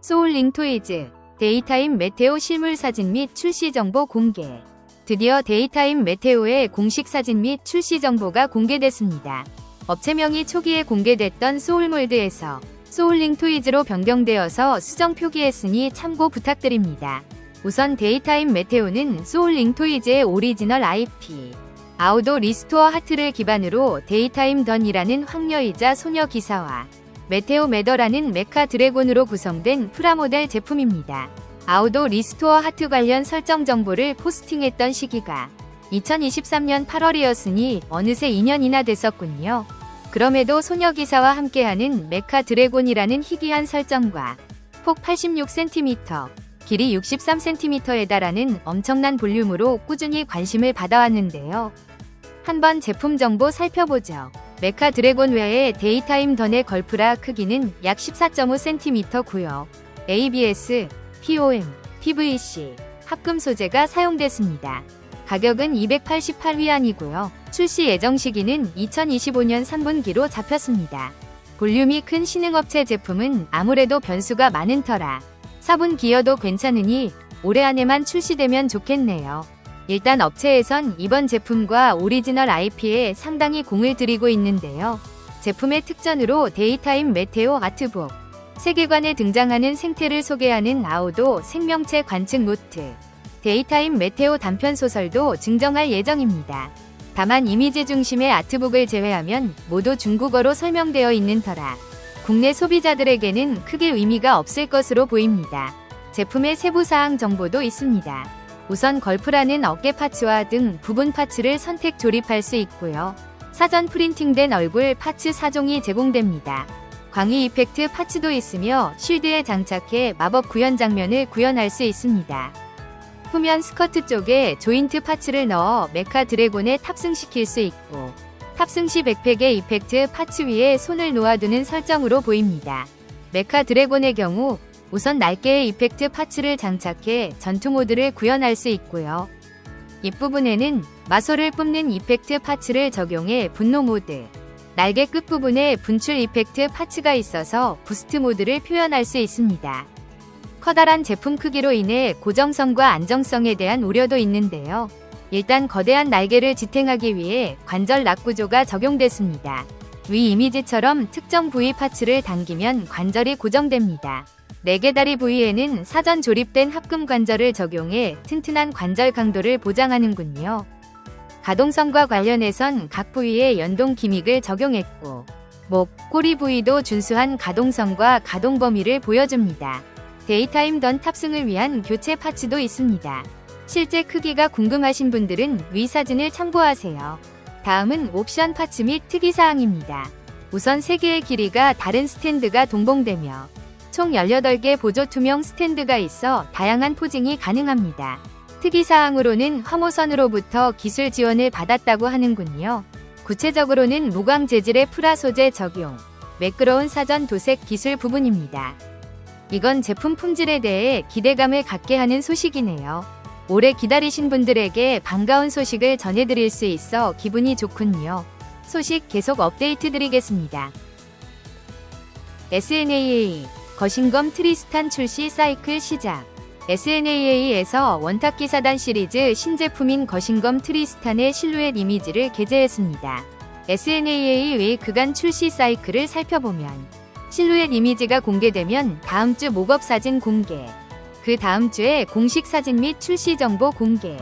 소울링 토이즈 데이타임 메테오 실물 사진 및 출시 정보 공개. 드디어 데이타임 메테오의 공식 사진 및 출시 정보가 공개됐습니다. 업체명이 초기에 공개됐던 소울몰드에서 소울링 토이즈로 변경되어서 수정 표기했으니 참고 부탁드립니다. 우선 데이타임 메테오는 소울 링 토이즈의 오리지널 IP. 아우도 리스토어 하트를 기반으로 데이타임 던이라는 황녀이자 소녀 기사와 메테오 메더라는 메카 드래곤으로 구성된 프라모델 제품입니다. 아우도 리스토어 하트 관련 설정 정보를 포스팅했던 시기가 2023년 8월이었으니 어느새 2년이나 됐었군요. 그럼에도 소녀 기사와 함께하는 메카 드래곤이라는 희귀한 설정과 폭 86cm, 길이 63cm에 달하는 엄청난 볼륨으로 꾸준히 관심을 받아왔는데요. 한번 제품 정보 살펴보죠. 메카 드래곤 외에 데이타임 던의 걸프라 크기는 약 14.5cm고요. ABS, POM, PVC, 합금 소재가 사용됐습니다. 가격은 288위안이고요. 출시 예정 시기는 2025년 3분기로 잡혔습니다. 볼륨이 큰 신흥업체 제품은 아무래도 변수가 많은 터라 4분 기여도 괜찮으니 올해 안에만 출시되면 좋겠네요. 일단 업체에선 이번 제품과 오리지널 IP에 상당히 공을 들이고 있는데요. 제품의 특전으로 데이타임 메테오 아트북, 세계관에 등장하는 생태를 소개하는 아우도 생명체 관측 노트, 데이타임 메테오 단편 소설도 증정할 예정입니다. 다만 이미지 중심의 아트북을 제외하면 모두 중국어로 설명되어 있는 터라 국내 소비자들에게는 크게 의미가 없을 것으로 보입니다. 제품의 세부 사항 정보도 있습니다. 우선 걸프라는 어깨 파츠와 등 부분 파츠를 선택 조립할 수 있고요. 사전 프린팅된 얼굴 파츠 4종이 제공됩니다. 광희 이펙트 파츠도 있으며 쉴드에 장착해 마법 구현 장면을 구현할 수 있습니다. 후면 스커트 쪽에 조인트 파츠를 넣어 메카 드래곤에 탑승시킬 수 있고 탑승 시 백팩의 이펙트 파츠 위에 손을 놓아두는 설정으로 보입니다. 메카 드래곤의 경우 우선 날개의 이펙트 파츠를 장착해 전투 모드를 구현할 수 있고요. 입부분에는 마소를 뿜는 이펙트 파츠를 적용해 분노 모드, 날개 끝부분에 분출 이펙트 파츠가 있어서 부스트 모드를 표현할 수 있습니다. 커다란 제품 크기로 인해 고정성과 안정성에 대한 우려도 있는데요. 일단 거대한 날개를 지탱하기 위해 관절 락 구조가 적용됐습니다. 위 이미지처럼 특정 부위 파츠를 당기면 관절이 고정됩니다. 네개 다리 부위에는 사전 조립된 합금 관절을 적용해 튼튼한 관절 강도를 보장하는군요. 가동성과 관련해선 각 부위에 연동 기믹을 적용했고, 목, 꼬리 부위도 준수한 가동성과 가동 범위를 보여줍니다. 데이타임 던 탑승을 위한 교체 파츠도 있습니다. 실제 크기가 궁금하신 분들은 위 사진을 참고하세요. 다음은 옵션 파츠 및 특이사항입니다. 우선 3개의 길이가 다른 스탠드가 동봉되며 총 18개 보조 투명 스탠드가 있어 다양한 포징이 가능합니다. 특이사항으로는 화모선으로부터 기술 지원을 받았다고 하는군요. 구체적으로는 무광 재질의 프라 소재 적용, 매끄러운 사전 도색 기술 부분입니다. 이건 제품 품질에 대해 기대감을 갖게 하는 소식이네요. 오래 기다리신 분들에게 반가운 소식을 전해드릴 수 있어 기분이 좋군요. 소식 계속 업데이트 드리겠습니다. SNAA 거신검 트리스탄 출시 사이클 시작. SNAA에서 원탁기사단 시리즈 신제품인 거신검 트리스탄의 실루엣 이미지를 게재했습니다. SNAA 외 그간 출시 사이클을 살펴보면 실루엣 이미지가 공개되면 다음 주 목업 사진 공개, 그 다음 주에 공식 사진 및 출시 정보 공개,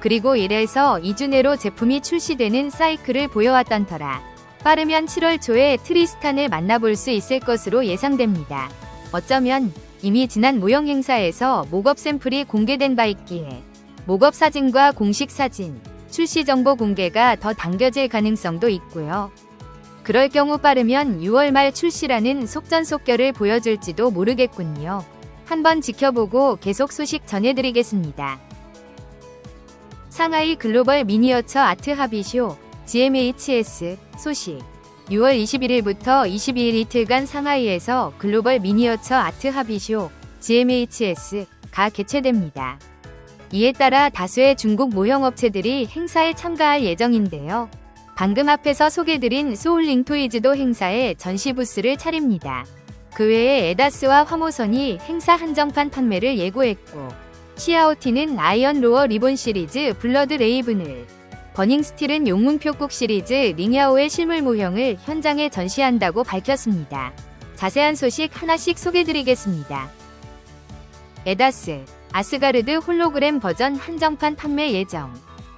그리고 1에서 2주 내로 제품이 출시되는 사이클을 보여왔던 터라 빠르면 7월 초에 트리스탄을 만나볼 수 있을 것으로 예상됩니다. 어쩌면 이미 지난 모형 행사에서 목업 샘플이 공개된 바 있기에 목업 사진과 공식 사진, 출시 정보 공개가 더 당겨질 가능성도 있고요. 그럴 경우 빠르면 6월 말 출시라는 속전속결을 보여줄지도 모르겠군요. 한번 지켜보고 계속 소식 전해드리겠습니다. 상하이 글로벌 미니어처 아트 합의쇼 GMHS 소식 6월 21일부터 22일 이틀간 상하이에서 글로벌 미니어처 아트 합의쇼 GMHS가 개최됩니다. 이에 따라 다수의 중국 모형 업체들이 행사에 참가할 예정인데요. 방금 앞에서 소개드린 소울링 토이즈도 행사에 전시 부스를 차립니다. 그 외에 에다스와 화모선이 행사 한정판 판매를 예고했고, 시아오티는 아이언 로어 리본 시리즈 블러드 레이븐을, 버닝스틸은 용문표국 시리즈 링야오의 실물 모형을 현장에 전시한다고 밝혔습니다. 자세한 소식 하나씩 소개드리겠습니다. 에다스, 아스가르드 홀로그램 버전 한정판 판매 예정.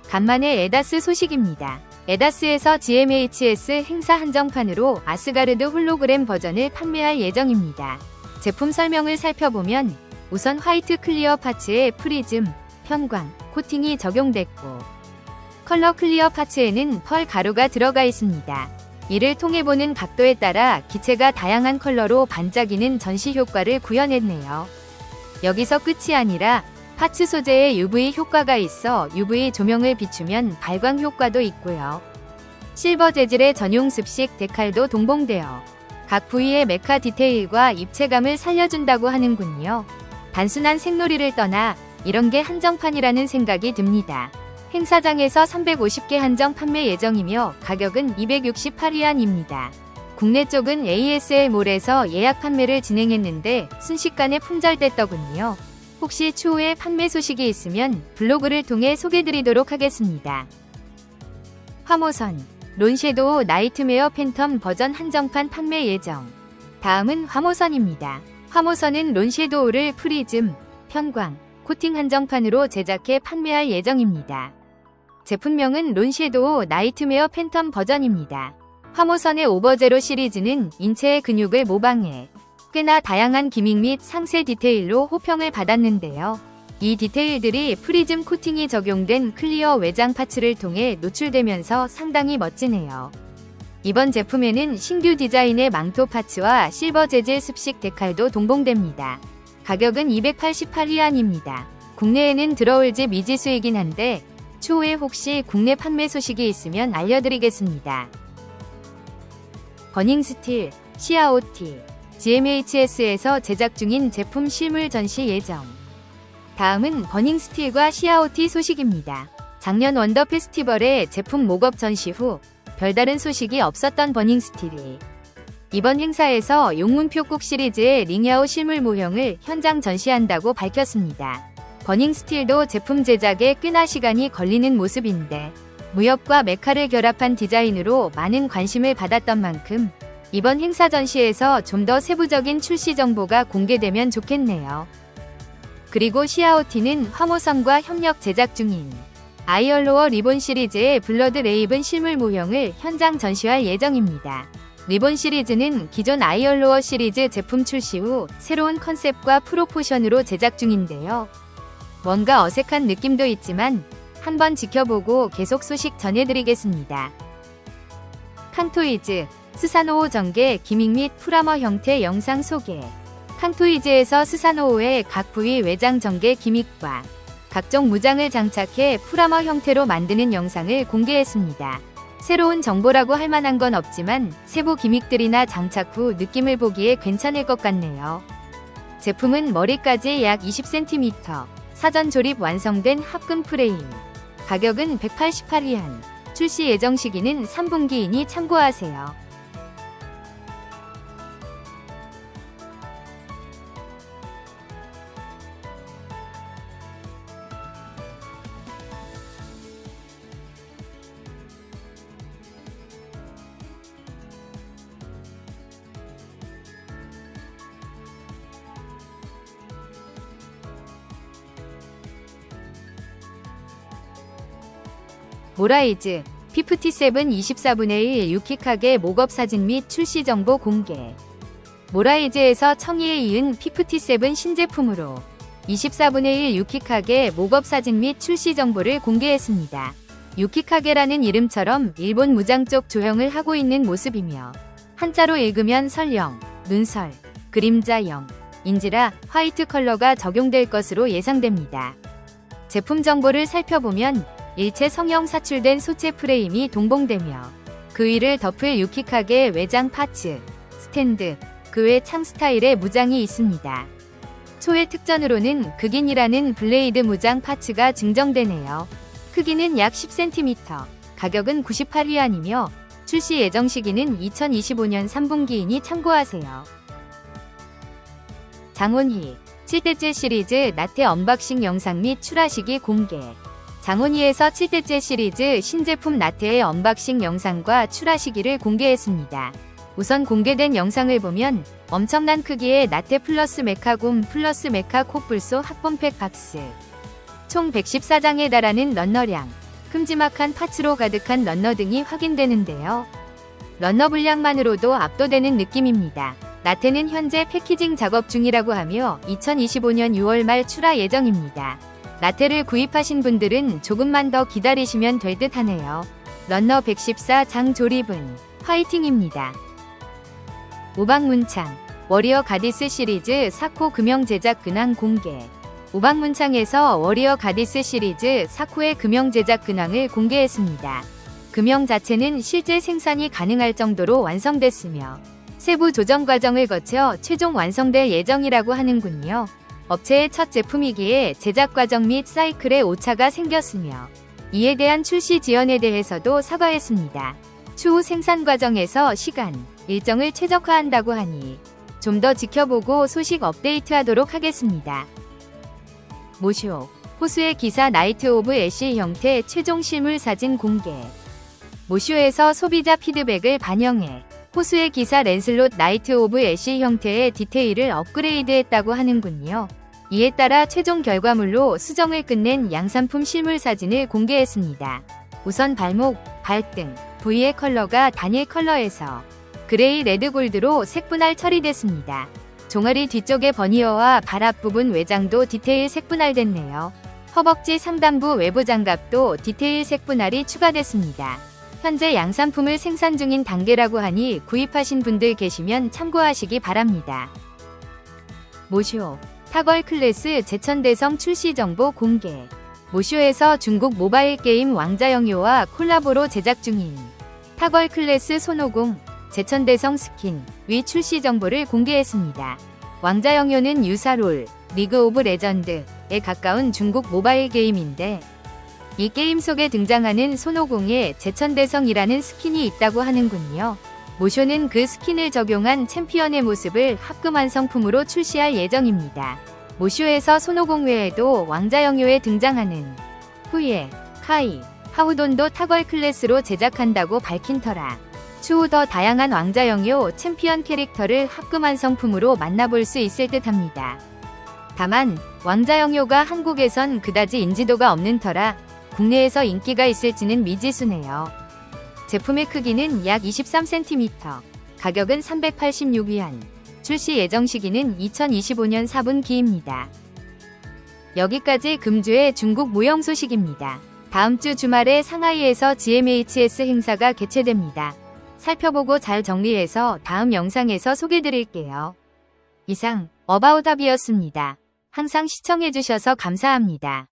간만에 에다스 소식입니다. 에다스에서 GMHS 행사 한정판으로 아스가르드 홀로그램 버전을 판매할 예정입니다. 제품 설명을 살펴보면 우선 화이트 클리어 파츠에 프리즘, 편광, 코팅이 적용됐고 컬러 클리어 파츠에는 펄 가루가 들어가 있습니다. 이를 통해 보는 각도에 따라 기체가 다양한 컬러로 반짝이는 전시 효과를 구현했네요. 여기서 끝이 아니라 파츠 소재에 UV 효과가 있어 UV 조명을 비추면 발광 효과도 있고요. 실버 재질의 전용 습식 데칼도 동봉되어 각 부위의 메카 디테일과 입체감을 살려준다고 하는군요. 단순한 생놀이를 떠나 이런 게 한정판이라는 생각이 듭니다. 행사장에서 350개 한정 판매 예정이며 가격은 268위안입니다. 국내 쪽은 ASL몰에서 예약 판매를 진행했는데 순식간에 품절됐더군요. 혹시 추후에 판매 소식이 있으면 블로그를 통해 소개드리도록 하겠습니다. 화모선, 론섀도우 나이트메어 팬텀 버전 한정판 판매 예정. 다음은 화모선입니다. 화모선은 론섀도우를 프리즘, 편광, 코팅 한정판으로 제작해 판매할 예정입니다. 제품명은 론섀도우 나이트메어 팬텀 버전입니다. 화모선의 오버제로 시리즈는 인체의 근육을 모방해 꽤나 다양한 기믹 및 상세 디테일로 호평을 받았는데요. 이 디테일들이 프리즘 코팅이 적용된 클리어 외장 파츠를 통해 노출되면서 상당히 멋지네요. 이번 제품에는 신규 디자인의 망토 파츠와 실버 재질 습식 데칼도 동봉됩니다. 가격은 288위안입니다. 국내에는 들어올지 미지수이긴 한데 추후에 혹시 국내 판매 소식이 있으면 알려드리겠습니다. 버닝스틸, 시아오티, GMHS에서 제작 중인 제품 실물 전시 예정. 다음은 버닝스틸과 시아오티 소식입니다. 작년 원더 페스티벌의 제품 목업 전시 후 별다른 소식이 없었던 버닝스틸이 이번 행사에서 용문표 국 시리즈의 링야오 실물 모형을 현장 전시한다고 밝혔습니다. 버닝스틸도 제품 제작에 꽤나 시간이 걸리는 모습인데 무협과 메카를 결합한 디자인으로 많은 관심을 받았던 만큼 이번 행사 전시에서 좀 더 세부적인 출시 정보가 공개되면 좋겠네요. 그리고 시아오티는 화모선과 협력 제작 중인 아이얼로어 리본 시리즈의 블러드 레이븐 실물 모형을 현장 전시할 예정입니다. 리본 시리즈는 기존 아이얼로어 시리즈 제품 출시 후 새로운 컨셉과 프로포션으로 제작 중인데요. 뭔가 어색한 느낌도 있지만 한번 지켜보고 계속 소식 전해드리겠습니다. 칸토이즈, 스사노오 전개, 기믹 및 프라머 형태 영상 소개. 칸토이즈에서 스사노오의 각 부위 외장 전개 기믹과 각종 무장을 장착해 프라머 형태로 만드는 영상을 공개했습니다. 새로운 정보라고 할 만한 건 없지만 세부 기믹들이나 장착 후 느낌을 보기에 괜찮을 것 같네요. 제품은 머리까지 약 20cm, 사전 조립 완성된 합금 프레임. 가격은 188위안. 출시 예정 시기는 3분기이니 참고하세요. 모라이즈 P57 24분의 1 유키카게 목업 사진 및 출시 정보 공개. 모라이즈에서 청이에 이은 P57 신제품으로 24분의 1 유키카게 목업 사진 및 출시 정보를 공개했습니다. 유키카게라는 이름처럼 일본 무장 쪽 조형을 하고 있는 모습이며 한자로 읽으면 설령, 눈설, 그림자형, 인지라 화이트 컬러가 적용될 것으로 예상됩니다. 제품 정보를 살펴보면 일체 성형 사출된 소체 프레임이 동봉되며 그 위를 덮을 유키카게 외장 파츠, 스탠드, 그 외 창 스타일의 무장이 있습니다. 초회 특전으로는 극인이라는 블레이드 무장 파츠가 증정되네요. 크기는 약 10cm, 가격은 98위안이며 출시 예정 시기는 2025년 3분기이니 참고하세요. 장원희 7대째 시리즈 나태 언박싱 영상 및 출하 시기 공개 장원희에서 7대째 시리즈 신제품 나태의 언박싱 영상과 출하 시기를 공개했습니다. 우선 공개된 영상을 보면 엄청난 크기의 나태 플러스 메카곰 플러스 메카 코뿔소 합본팩 박스 총 114장에 달하는 런너량 큼지막한 파츠로 가득한 런너 등이 확인되는데요. 런너 분량만으로도 압도되는 느낌입니다. 나태는 현재 패키징 작업 중이라고 하며 2025년 6월 말 출하 예정입니다. 나태를 구입하신 분들은 조금만 더 기다리시면 될 듯 하네요. 런너 114 장 조립은 화이팅입니다. 우방문창 워리어 가디스 시리즈 사코 금형 제작 근황 공개 우방문창에서 워리어 가디스 시리즈 사코의 금형 제작 근황을 공개했습니다. 금형 자체는 실제 생산이 가능할 정도로 완성됐으며 세부 조정 과정을 거쳐 최종 완성될 예정이라고 하는군요. 업체의 첫 제품이기에 제작 과정 및 사이클에 오차가 생겼으며 이에 대한 출시 지연에 대해서도 사과했습니다. 추후 생산 과정에서 시간, 일정을 최적화한다고 하니 좀 더 지켜보고 소식 업데이트하도록 하겠습니다. 모쇼 호수의 기사 나이트 오브 애쉬 형태 최종 실물 사진 공개 모쇼에서 소비자 피드백을 반영해 호수의 기사 랜슬롯 나이트 오브 애쉬 형태의 디테일을 업그레이드했다고 하는군요. 이에 따라 최종 결과물로 수정을 끝낸 양산품 실물 사진을 공개했습니다. 우선 발목, 발등, 부위의 컬러가 단일 컬러에서 그레이 레드 골드로 색분할 처리됐습니다. 종아리 뒤쪽의 버니어와 발 앞부분 외장도 디테일 색분할됐네요. 허벅지 상단부 외부 장갑도 디테일 색분할이 추가됐습니다. 현재 양산품을 생산 중인 단계라고 하니 구입하신 분들 계시면 참고하시기 바랍니다. 모쇼 타걸 클래스 제천대성 출시 정보 공개 모쇼에서 중국 모바일 게임 왕자영요와 콜라보로 제작 중인 타걸 클래스 손오공 제천대성 스킨 위 출시 정보를 공개했습니다. 왕자영요는 유사롤, 리그 오브 레전드에 가까운 중국 모바일 게임인데 이 게임 속에 등장하는 손오공에 제천대성이라는 스킨이 있다고 하는군요. 모쇼는 그 스킨을 적용한 챔피언의 모습을 합금 완성품으로 출시할 예정입니다. 모쇼에서 손오공 외에도 왕자영요에 등장하는 후예, 카이, 하우돈도 타걸 클래스로 제작한다고 밝힌 터라 추후 더 다양한 왕자영요 챔피언 캐릭터를 합금 완성품으로 만나볼 수 있을 듯 합니다. 다만 왕자영요가 한국에선 그다지 인지도가 없는 터라 국내에서 인기가 있을지는 미지수네요. 제품의 크기는 약 23cm, 가격은 386위안, 출시 예정 시기는 2025년 4분기입니다. 여기까지 금주의 중국 무형 소식입니다. 다음 주 주말에 상하이에서 GMHS 행사가 개최됩니다. 살펴보고 잘 정리해서 다음 영상에서 소개드릴게요. 이상 어바웃업이었습니다. 항상 시청해주셔서 감사합니다.